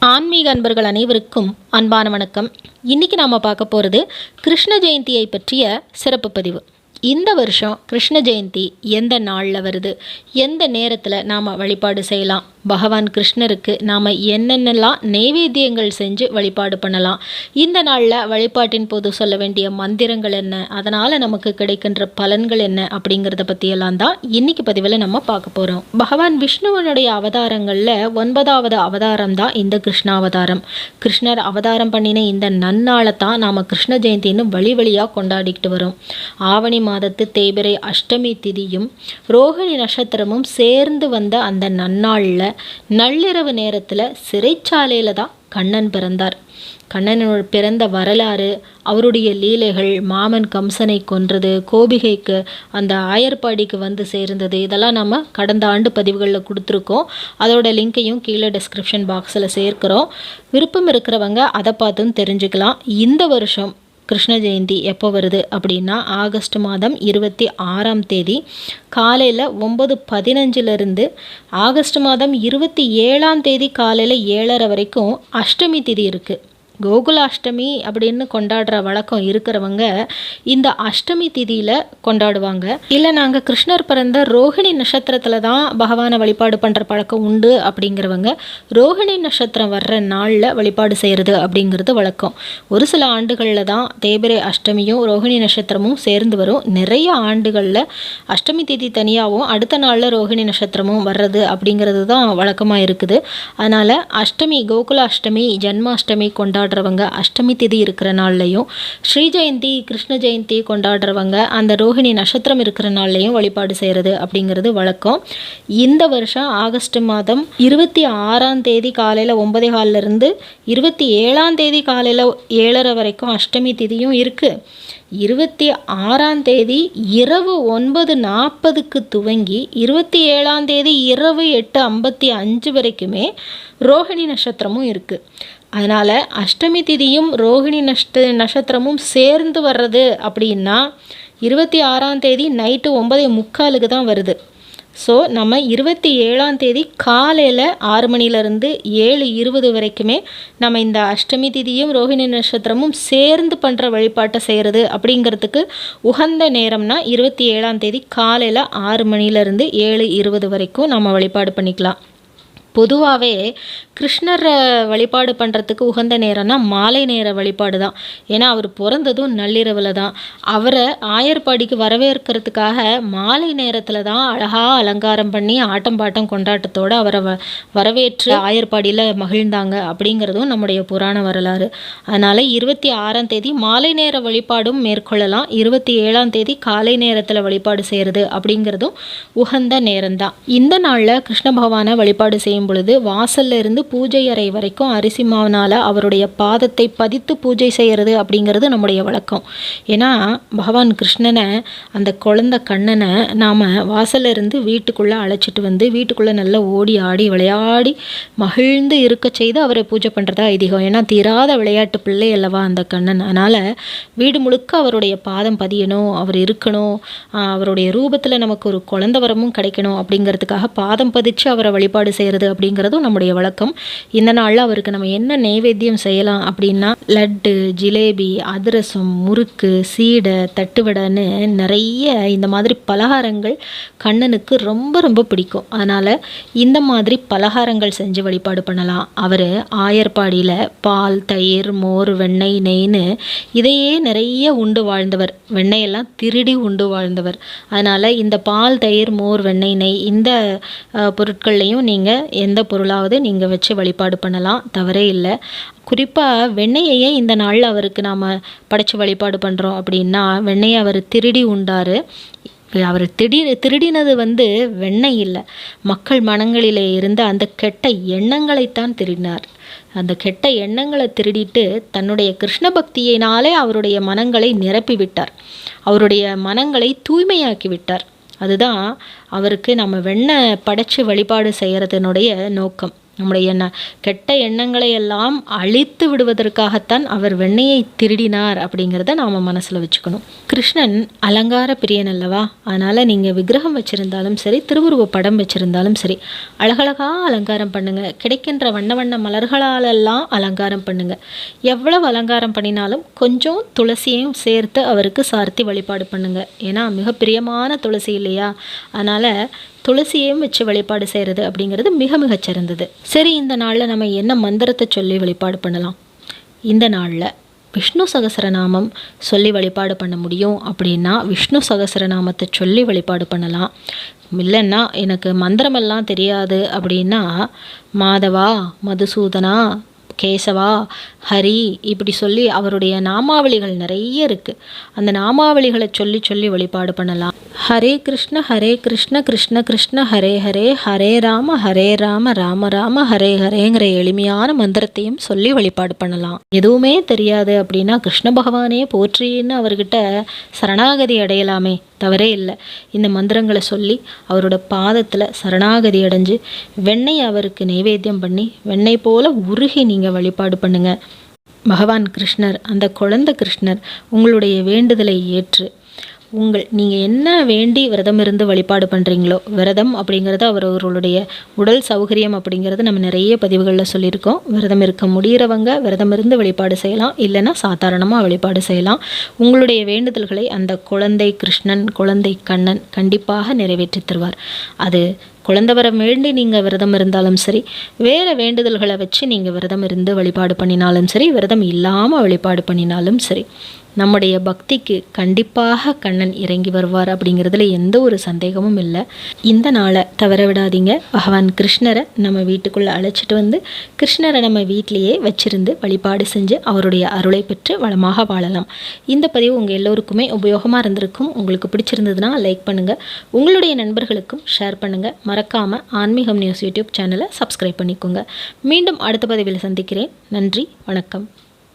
ஆன்மீக அன்பர்கள் அனைவருக்கும் அன்பான வணக்கம். இன்றைக்கி நாம் பார்க்க போகிறது கிருஷ்ண ஜெயந்தியை பற்றிய சிறப்பு பதிவு. இந்த வருஷம் கிருஷ்ண ஜெயந்தி எந்த நாளில் வருது? எந்த நேரத்தில் நாம் வழிபாடு செய்யலாம்? பகவான் கிருஷ்ணருக்கு நாம் என்னென்னலாம் நெய்வேத்தியங்கள் செஞ்சு வழிபாடு பண்ணலாம். இந்த நாளில் வழிபாட்டின் போது சொல்ல வேண்டிய மந்திரங்கள் என்ன? அதனால் நமக்கு கிடைக்கின்ற பலன்கள் என்ன? அப்படிங்கிறத பற்றியெல்லாம் தான் இன்னைக்கு பதிவில் நம்ம பார்க்க போகிறோம் பகவான் விஷ்ணுவனுடைய அவதாரங்களில் ஒன்பதாவது அவதாரம் தான் இந்த கிருஷ்ணாவதாரம். கிருஷ்ணர் அவதாரம் பண்ணின இந்த நன்னாளை தான் நாம் கிருஷ்ண ஜெயந்தின்னு வழி வழியாக கொண்டாடிக்கிட்டு வரோம். ஆவணி மாதத்து தேய்பிரை அஷ்டமி திதியும் ரோகிணி நட்சத்திரமும் சேர்ந்து வந்த அந்த நன்னாளில் நள்ளிரவு நேரத்தில் சிறைச்சாலையில் தான் கண்ணன் பிறந்தார். கண்ணனோட பிறந்த வரலாறு அவருடைய லீலைகள் மாமன் கம்சனை கொன்றது கோபிகைக்கு அந்த ஆயர்பாடிக்கு வந்து சேர்ந்தது இதெல்லாம் நம்ம கடந்த ஆண்டு பதிவுகளில் கொடுத்துருக்கோம். அதோட லிங்க்கையும் கீழே டிஸ்கிரிப்ஷன் பாக்ஸில் சேர்க்குறோம். விருப்பம் இருக்கிறவங்க அதை பார்த்தும் தெரிஞ்சுக்கலாம். இந்த வருஷம் கிருஷ்ண ஜெயந்தி எப்போ வருது அப்படின்னா ஆகஸ்ட் மாதம் இருபத்தி ஆறாம் தேதி. காலையில் ஒம்பது பதினஞ்சிலிருந்து ஆகஸ்ட் மாதம் இருபத்தி ஏழாம் தேதி காலையில் ஏழரை வரைக்கும் அஷ்டமி திதி இருக்குது கோகுலாஷ்டமி அப்படின்னு கொண்டாடுற வழக்கம் இருக்கிறவங்க இந்த அஷ்டமி திதியில் கொண்டாடுவாங்க. இல்லை நாங்கள் கிருஷ்ணர் பிறந்த ரோஹிணி நட்சத்திரத்தில் தான் பகவானை வழிபாடு பண்ணுற பழக்கம் உண்டு அப்படிங்கிறவங்க ரோஹிணி நட்சத்திரம் வர்ற நாளில் வழிபாடு செய்கிறது அப்படிங்கிறது வழக்கம். ஒரு சில ஆண்டுகளில் தான் தேபிரை அஷ்டமியும் ரோஹிணி நட்சத்திரமும் சேர்ந்து வரும். நிறைய ஆண்டுகளில் அஷ்டமி திதி தனியாகவும் அடுத்த நாளில் ரோஹிணி நட்சத்திரமும் வர்றது அப்படிங்கிறது தான் வழக்கமாக இருக்குது. அதனால் அஷ்டமி கோகுல அஷ்டமி ஜன்மாஷ்டமி கொண்டாடுறவங்க அஷ்டமி திதி இருக்கிற நாள்லையும் ஸ்ரீ ஜெயந்தி கிருஷ்ண ஜெயந்தி கொண்டாடுறவங்க அந்த ரோஹிணி நட்சத்திரம் இருக்கிற நாள்லையும் வழிபாடு செய்கிறது அப்படிங்கிறது வழக்கம். இந்த வருஷம் ஆகஸ்ட் மாதம் இருபத்தி ஆறாம் தேதி காலையில் ஒன்பதே காலிலிருந்து இருபத்தி ஏழாம் தேதி காலையில் ஏழரை வரைக்கும் அஷ்டமி திதியும் இருக்குது இருபத்தி ஆறாம் தேதி இரவு ஒன்பது நாற்பதுக்கு துவங்கி இருபத்தி ஏழாம் தேதி இரவு எட்டு ஐம்பத்தி அஞ்சு வரைக்குமே ரோஹிணி நட்சத்திரமும் இருக்குது அதனால் அஷ்டமி திதியும் ரோஹிணி நஷ்ட நட்சத்திரமும் சேர்ந்து வர்றது அப்படின்னா இருபத்தி ஆறாம் தேதி நைட்டு ஒன்பதே முக்காலுக்கு தான் வருது. ஸோ நம்ம இருபத்தி ஏழாம் தேதி காலையில் ஆறு மணிலேருந்து ஏழு இருபது வரைக்குமே நம்ம இந்த அஷ்டமி திதியும் ரோஹிணி நட்சத்திரமும் சேர்ந்து பண்ணுற வழிபாட்டை செய்கிறது அப்படிங்கிறதுக்கு உகந்த நேரம்னா இருபத்தி ஏழாம் தேதி காலையில் ஆறு மணிலேருந்து ஏழு இருபது வரைக்கும் நம்ம வழிபாடு பண்ணிக்கலாம். பொதுவாகவே கிருஷ்ணரை வழிபாடு பண்ணுறதுக்கு உகந்த நேரம்னா மாலை நேர வழிபாடு தான் ஏன்னா அவர் பிறந்ததும் நள்ளிரவில் தான். அவரை ஆயர்பாடிக்கு வரவேற்கிறதுக்காக மாலை நேரத்தில் தான் அழகாக அலங்காரம் பண்ணி ஆட்டம் பாட்டம் கொண்டாட்டத்தோடு அவரை வ வரவேற்று ஆயர்பாடியில் மகிழ்ந்தாங்க அப்படிங்கிறதும் நம்முடைய புராண வரலாறு. அதனால் இருபத்தி ஆறாம் தேதி மாலை நேர வழிபாடும் மேற்கொள்ளலாம். இருபத்தி ஏழாம் தேதி காலை நேரத்தில் வழிபாடு செய்கிறது அப்படிங்கிறதும் உகந்த நேரம்தான். இந்த நாளில் கிருஷ்ண பகவானை வழிபாடு செய்யும் பொழுது வாசல்ல இருந்து பூஜை அறை வரைக்கும் அரிசி மாவினால் அவருடைய பாதத்தை பதித்து பூஜை செய்கிறது அப்படிங்கிறது நம்முடைய வழக்கம். ஏன்னா பகவான் கிருஷ்ணனை அந்த குழந்த கண்ணனை நாம் வாசல்ல இருந்து வீட்டுக்குள்ளே அழைச்சிட்டு வந்து வீட்டுக்குள்ளே நல்லா ஓடி ஆடி விளையாடி மகிழ்ந்து இருக்க செய்து அவரை பூஜை பண்ணுறதா ஐதீகம். ஏன்னா தீராத விளையாட்டு பிள்ளை அல்லவா அந்த கண்ணன். அதனால் வீடு முழுக்க அவருடைய பாதம் பதியணும் அவர் இருக்கணும் அவருடைய ரூபத்தில் நமக்கு ஒரு குழந்த வரமும் கிடைக்கணும் அப்படிங்கிறதுக்காக பாதம் பதிச்சு அவரை வழிபாடு செய்கிறது அப்படிங்கிறதும் நம்முடைய வழக்கம். இந்த நாளில் அவருக்கு நம்ம என்ன நெய்வேத்தியம் செய்யலாம் அப்படின்னா லட்டு ஜிலேபி அதிரசம் முறுக்கு சீடை தட்டுவடைன்னு நிறைய இந்த மாதிரி பலகாரங்கள் கண்ணனுக்கு ரொம்ப ரொம்ப பிடிக்கும். அதனால் இந்த மாதிரி பலகாரங்கள் செஞ்சு வழிபாடு பண்ணலாம். அவர் ஆயர்பாடியில் பால் தயிர் மோர் வெண்ணெய் நெய்ன்னு இதையே நிறைய உண்டு வாழ்ந்தவர். வெண்ணெயெல்லாம் திருடி உண்டு வாழ்ந்தவர். அதனால் இந்த பால் தயிர் மோர் வெண்ணெய் நெய் இந்த பொருட்கள்லையும் நீங்கள் எந்த பொருளாவது நீங்கள் வச்சு வழிபாடு பண்ணலாம். தவறே இல்லை. குறிப்பாக வெண்ணெயையே இந்த நாளில் அவருக்கு நாம் படைச்சு வழிபாடு பண்ணுறோம் அப்படின்னா வெண்ணையை அவர் திருடி உண்டார். அவர் திடீர் திருடினது வந்து வெண்ணெய் இல்லை. மக்கள் மனங்களிலே இருந்த அந்த கெட்ட எண்ணங்களைத்தான் திருடினார். அந்த கெட்ட எண்ணங்களை திருடிட்டு தன்னுடைய கிருஷ்ண பக்தியினாலே அவருடைய மனங்களை நிரப்பி விட்டார் அவருடைய மனங்களை தூய்மையாக்கி விட்டார். அதுதான் அவருக்கு நம்ம வெண்ணை படைச்சு வழிபாடு செய்கிறதுனுடைய நோக்கம். நம்முடைய எண்ண கெட்ட எண்ணங்களை எல்லாம் அழித்து விடுவதற்காகத்தான் அவர் வெண்ணையை திருடினார் அப்படிங்கிறத நாம் மனசில் வச்சுக்கணும். கிருஷ்ணன் அலங்கார பிரியன் அல்லவா? அதனால் நீங்கள் விக்கிரகம் வச்சுருந்தாலும் சரி திருவுருவ படம் வச்சுருந்தாலும் சரி அழகழகாக அலங்காரம் பண்ணுங்கள் கிடைக்கின்ற வண்ண வண்ண மலர்களாலெல்லாம் அலங்காரம் பண்ணுங்கள் எவ்வளவு அலங்காரம் பண்ணினாலும் கொஞ்சம் துளசியையும் சேர்த்து அவருக்கு சார்த்தி வழிபாடு பண்ணுங்கள் ஏன்னா மிக பிரியமான துளசி இல்லையா? அதனால் துளசியையும் வச்சு வழிபாடு செய்கிறது அப்படிங்கிறது மிக மிகச் சிறந்தது சரி இந்த நாளில் நம்ம என்ன மந்திரத்தை சொல்லி வழிபாடு பண்ணலாம்? இந்த நாளில் விஷ்ணு சகசரநாமம் சொல்லி வழிபாடு பண்ண முடியும் அப்படின்னா விஷ்ணு சகசரநாமத்தை சொல்லி வழிபாடு பண்ணலாம். இல்லைன்னா எனக்கு மந்திரமெல்லாம் தெரியாது அப்படின்னா மாதவா மதுசூதனா கேசவா ஹரி இப்படி சொல்லி அவருடைய நாமாவளிகள் நிறைய இருக்குது அந்த நாமாவளிகளை சொல்லி சொல்லி வழிபாடு பண்ணலாம். ஹரே கிருஷ்ண ஹரே கிருஷ்ண கிருஷ்ண கிருஷ்ண ஹரே ஹரே ஹரே ராம ஹரே ராம ராம ராம ஹரே ஹரேங்கிற எளிமையான மந்திரத்தையும் சொல்லி வழிபாடு பண்ணலாம். எதுவுமே தெரியாது அப்படின்னா கிருஷ்ண பகவானே போற்றின்னு அவர்கிட்ட சரணாகதி அடையலாமே தவறே இல்லை. இந்த மந்திரங்களை சொல்லி அவரோட பாதத்தில் சரணாகதி அடைஞ்சு வெண்ணெய் அவருக்கு நைவேத்தியம் பண்ணி வெண்ணெய் போல உருகி நீங்கள் வழிபாடு பண்ணுங்கள் பகவான் கிருஷ்ணர் அந்த குழந்தை கிருஷ்ணர் உங்களுடைய வேண்டுதலை ஏற்று உங்கள் நீங்கள் என்ன வேண்டி விரதம் இருந்து வழிபாடு பண்ணுறீங்களோ விரதம் அப்படிங்கிறது அவரவர்களுடைய உடல் சௌகரியம் அப்படிங்கிறது நம்ம நிறைய பதிவுகளில் சொல்லியிருக்கோம். விரதம் இருக்க முடிகிறவங்க விரதம் இருந்து வழிபாடு செய்யலாம். இல்லைன்னா சாதாரணமாக வழிபாடு செய்யலாம். உங்களுடைய வேண்டுதல்களை அந்த குழந்தை கிருஷ்ணன் குழந்தை கண்ணன் கண்டிப்பாக நிறைவேற்றி தருவார். அது குழந்தை வரம் வேண்டி நீங்கள் விரதம் இருந்தாலும் சரி வேறு வேண்டுதல்களை வச்சு நீங்கள் விரதம் இருந்து வழிபாடு பண்ணினாலும் சரி விரதம் இல்லாமல் வழிபாடு பண்ணினாலும் சரி நம்முடைய பக்திக்கு கண்டிப்பாக கண்ணன் இறங்கி வருவார் அப்படிங்கிறதுல எந்த ஒரு சந்தேகமும் இல்லை. இந்த நாளை தவற விடாதீங்க. பகவான் கிருஷ்ணரை நம்ம வீட்டுக்குள்ளே அழைச்சிட்டு வந்து கிருஷ்ணரை நம்ம வீட்டிலேயே வச்சிருந்து வழிபாடு செஞ்சு அவருடைய அருளை பெற்று வளமாக வாழலாம். இந்த பதிவு உங்கள் எல்லோருக்குமே உபயோகமாக இருந்திருக்கும். உங்களுக்கு பிடிச்சிருந்ததுன்னா லைக் பண்ணுங்கள் உங்களுடைய நண்பர்களுக்கும் ஷேர் பண்ணுங்கள் மறக்காமல் ஆன்மீகம் நியூஸ் யூடியூப் சேனலை சப்ஸ்கிரைப் பண்ணிக்கோங்க. மீண்டும் அடுத்த பதிவில் சந்திக்கிறேன். நன்றி வணக்கம்.